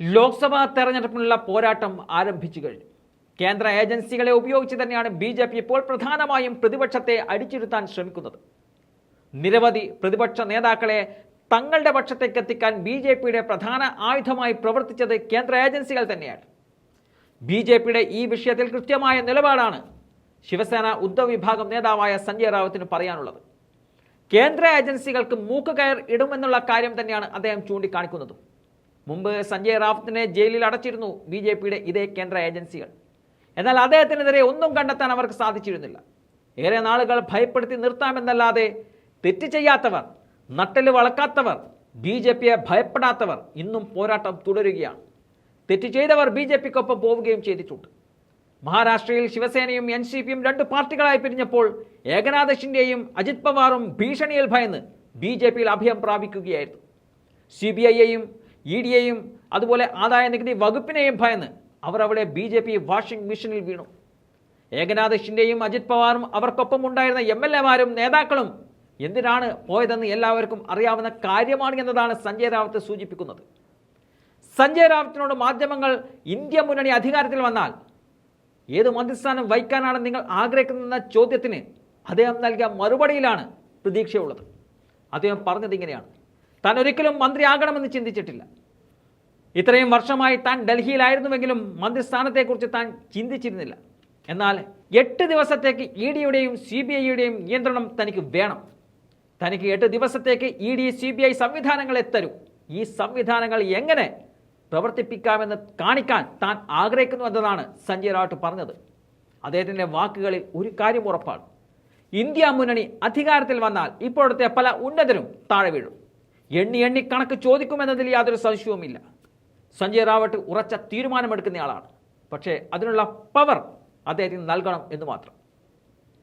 ലോക്സഭാ തെരഞ്ഞെടുപ്പിനുള്ള പോരാട്ടം ആരംഭിച്ചു കഴിഞ്ഞു. കേന്ദ്ര ഏജൻസികളെ ഉപയോഗിച്ച് തന്നെയാണ് ബി ജെ പി ഇപ്പോൾ പ്രധാനമായും പ്രതിപക്ഷത്തെ അടിച്ചിരുത്താൻ ശ്രമിക്കുന്നത്. നിരവധി പ്രതിപക്ഷ നേതാക്കളെ തങ്ങളുടെ പക്ഷത്തേക്ക് എത്തിക്കാൻ ബി ജെ പിയുടെ പ്രധാന ആയുധമായി പ്രവർത്തിച്ചത് കേന്ദ്ര ഏജൻസികൾ തന്നെയാണ്. ബി ജെ പിയുടെ ഈ വിഷയത്തിൽ കൃത്യമായ നിലപാടാണ് ശിവസേന ഉദ്ധവ് വിഭാഗം നേതാവായ സഞ്ജയ് റാവത്തിന് പറയാനുള്ളത്. കേന്ദ്ര ഏജൻസികൾക്ക് മൂക്കുകയർ ഇടുമെന്നുള്ള കാര്യം തന്നെയാണ് അദ്ദേഹം ചൂണ്ടിക്കാണിക്കുന്നത്. മുമ്പ് സഞ്ജയ് റാവത്തിനെ ജയിലിൽ അടച്ചിരുന്നു ബി ജെ പിയുടെ ഇതേ കേന്ദ്ര ഏജൻസികൾ. എന്നാൽ അദ്ദേഹത്തിനെതിരെ ഒന്നും കണ്ടെത്താൻ അവർക്ക് സാധിച്ചിരുന്നില്ല. ഏറെ നാളുകൾ ഭയപ്പെടുത്തി നിർത്താമെന്നല്ലാതെ തെറ്റ് ചെയ്യാത്തവർ നട്ടൽ വളക്കാത്തവർ ബി ജെ പിയെ ഭയപ്പെടാത്തവർ ഇന്നും പോരാട്ടം തുടരുകയാണ്. തെറ്റ് ചെയ്തവർ ബി ജെ പിക്കൊപ്പം പോവുകയും ചെയ്തിട്ടുണ്ട്. മഹാരാഷ്ട്രയിൽ ശിവസേനയും എൻ സി പിയും രണ്ട് പാർട്ടികളായി പിരിഞ്ഞപ്പോൾ ഏകനാഥശിന്റെയും അജിത് പവാറും ഭീഷണിയിൽ ഭയന്ന് ബി ജെ പിയിൽ അഭയം പ്രാപിക്കുകയായിരുന്നു. സി ബി ഐയെയും ഇ ഡിയെയും അതുപോലെ ആദായ നികുതി വകുപ്പിനെയും ഭയന്ന് അവർ അവിടെ ബി ജെ പി വാഷിംഗ് മെഷീനിൽ വീണു. ഏകനാഥ് ഷിൻഡെയും അജിത് പവാറും അവർക്കൊപ്പം ഉണ്ടായിരുന്ന എം എൽ എമാരും നേതാക്കളും എന്തിനാണ് പോയതെന്ന് എല്ലാവർക്കും അറിയാവുന്ന കാര്യമാണ് എന്നതാണ് സഞ്ജയ് റാവത്ത് സൂചിപ്പിക്കുന്നത്. സഞ്ജയ് റാവത്തിനോട് മാധ്യമങ്ങൾ ഇന്ത്യ മുന്നണി അധികാരത്തിൽ വന്നാൽ ഏത് മന്ത്രിസ്ഥാനം വഹിക്കാനാണ് നിങ്ങൾ ആഗ്രഹിക്കുന്നതെന്ന ചോദ്യത്തിന് അദ്ദേഹം നൽകിയ മറുപടിയിലാണ് പ്രതീക്ഷയുള്ളത്. അദ്ദേഹം പറഞ്ഞത് ഇങ്ങനെയാണ്. താൻ ഒരിക്കലും മന്ത്രിയാകണമെന്ന് ചിന്തിച്ചിട്ടില്ല. ഇത്രയും വർഷമായി താൻ ഡൽഹിയിലായിരുന്നുവെങ്കിലും മന്ത്രിസ്ഥാനത്തെക്കുറിച്ച് താൻ ചിന്തിച്ചിരുന്നില്ല. എന്നാൽ എട്ട് ദിവസത്തേക്ക് ഇ ഡിയുടെയും സി ബി ഐയുടെയും നിയന്ത്രണം തനിക്ക് വേണം. തനിക്ക് എട്ട് ദിവസത്തേക്ക് E D C B I സംവിധാനങ്ങളെ തരും. ഈ സംവിധാനങ്ങൾ എങ്ങനെ പ്രവർത്തിപ്പിക്കാമെന്ന് കാണിക്കാൻ താൻ ആഗ്രഹിക്കുന്നു എന്നതാണ് സഞ്ജയ് റാവട്ട് പറഞ്ഞത്. അദ്ദേഹത്തിന്റെ വാക്കുകളിൽ ഒരു കാര്യം ഉറപ്പാണ്. ഇന്ത്യ മുന്നണി അധികാരത്തിൽ വന്നാൽ ഇപ്പോഴത്തെ പല ഉന്നതരും താഴെ വീഴും. എണ്ണി എണ്ണി കണക്ക് ചോദിക്കുമെന്നതിൽ യാതൊരു സംശയവുമില്ല. സഞ്ജയ് റാവട്ട് ഉറച്ച തീരുമാനമെടുക്കുന്നയാളാണ് പക്ഷേ അതിനുള്ള പവർ അദ്ദേഹത്തിന് നൽകണം എന്ന് മാത്രം.